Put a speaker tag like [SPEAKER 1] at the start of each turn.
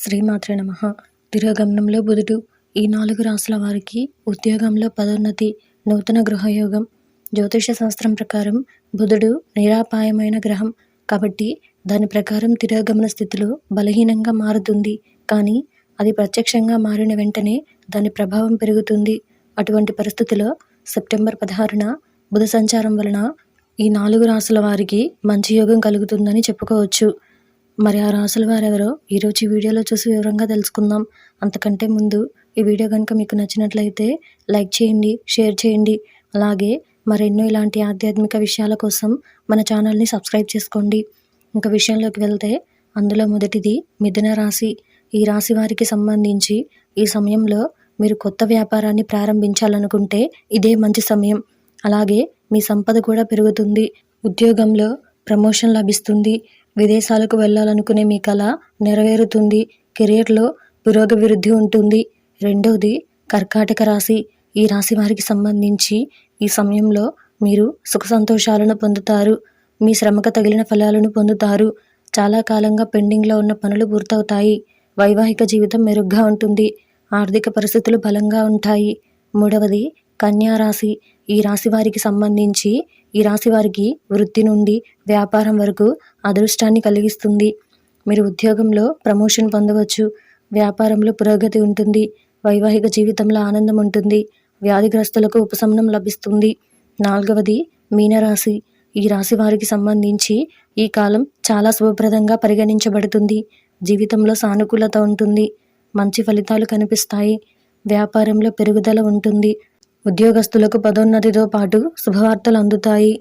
[SPEAKER 1] శ్రీమాత్ర నమ. తిరోగమనంలో బుధుడు ఈ నాలుగు రాసుల వారికి ఉద్యోగంలో పదోన్నతి నూతన గృహయోగం. జ్యోతిష శాస్త్రం ప్రకారం బుధుడు నిరాపాయమైన గ్రహం. కాబట్టి దాని ప్రకారం తిరోగమన స్థితిలో బలహీనంగా మారుతుంది. కానీ అది ప్రత్యక్షంగా మారిన వెంటనే దాని ప్రభావం పెరుగుతుంది. అటువంటి పరిస్థితిలో సెప్టెంబర్ పదహారున బుధ సంచారం వలన ఈ నాలుగు రాసుల వారికి మంచి యోగం కలుగుతుందని చెప్పుకోవచ్చు. మరి ఆ రాసుల వారెవరో? ఈరోజు ఈ వీడియోలో చూసి వివరంగా తెలుసుకుందాం. అంతకంటే ముందు ఈ వీడియో కనుక మీకు నచ్చినట్లయితే లైక్ చేయండి షేర్ చేయండి. అలాగే మరెన్నో ఇలాంటి ఆధ్యాత్మిక విషయాల కోసం మన ఛానల్ని సబ్స్క్రైబ్ చేసుకోండి. ఇంకా విషయంలోకి వెళ్తే అందులో మొదటిది మిథున రాశి. ఈ రాశి వారికి సంబంధించి ఈ సమయంలో మీరు కొత్త వ్యాపారాన్ని ప్రారంభించాలనుకుంటే ఇదే మంచి సమయం. అలాగే మీ సంపద కూడా పెరుగుతుంది. ఉద్యోగంలో ప్రమోషన్ లభిస్తుంది. విదేశాలకు వెళ్ళాలనుకునే మీ కళ నెరవేరుతుంది. కెరియర్లో పురోగభివృద్ధి ఉంటుంది. రెండవది కర్కాటక రాశి. ఈ రాశి వారికి సంబంధించి ఈ సమయంలో మీరు సుఖ సంతోషాలను పొందుతారు. మీ శ్రమకు తగిలిన ఫలాలను పొందుతారు. చాలా కాలంగా పెండింగ్లో ఉన్న పనులు పూర్తవుతాయి. వైవాహిక జీవితం మెరుగ్గా ఉంటుంది. ఆర్థిక పరిస్థితులు బలంగా ఉంటాయి. మూడవది కన్యా రాశి ఈ రాశి వారికి సంబంధించి ఈ రాశి వారికి వృత్తి నుండి వ్యాపారం వరకు అదృష్టాన్ని కలిగిస్తుంది. మీరు ఉద్యోగంలో ప్రమోషన్ పొందవచ్చు. వ్యాపారంలో పురోగతి ఉంటుంది. వైవాహిక జీవితంలో ఆనందం ఉంటుంది. వ్యాధిగ్రస్తులకు ఉపశమనం లభిస్తుంది. నాలుగవది మీనరాశి. ఈ రాశి వారికి సంబంధించి ఈ కాలం చాలా శుభప్రదంగా పరిగణించబడుతుంది. జీవితంలో సానుకూలత ఉంటుంది. మంచి ఫలితాలు కనిపిస్తాయి. వ్యాపారంలో పెరుగుదల ఉంటుంది. ఉద్యోగస్తులకు పదోన్నతితో పాటు శుభవార్తలు అందుతాయి.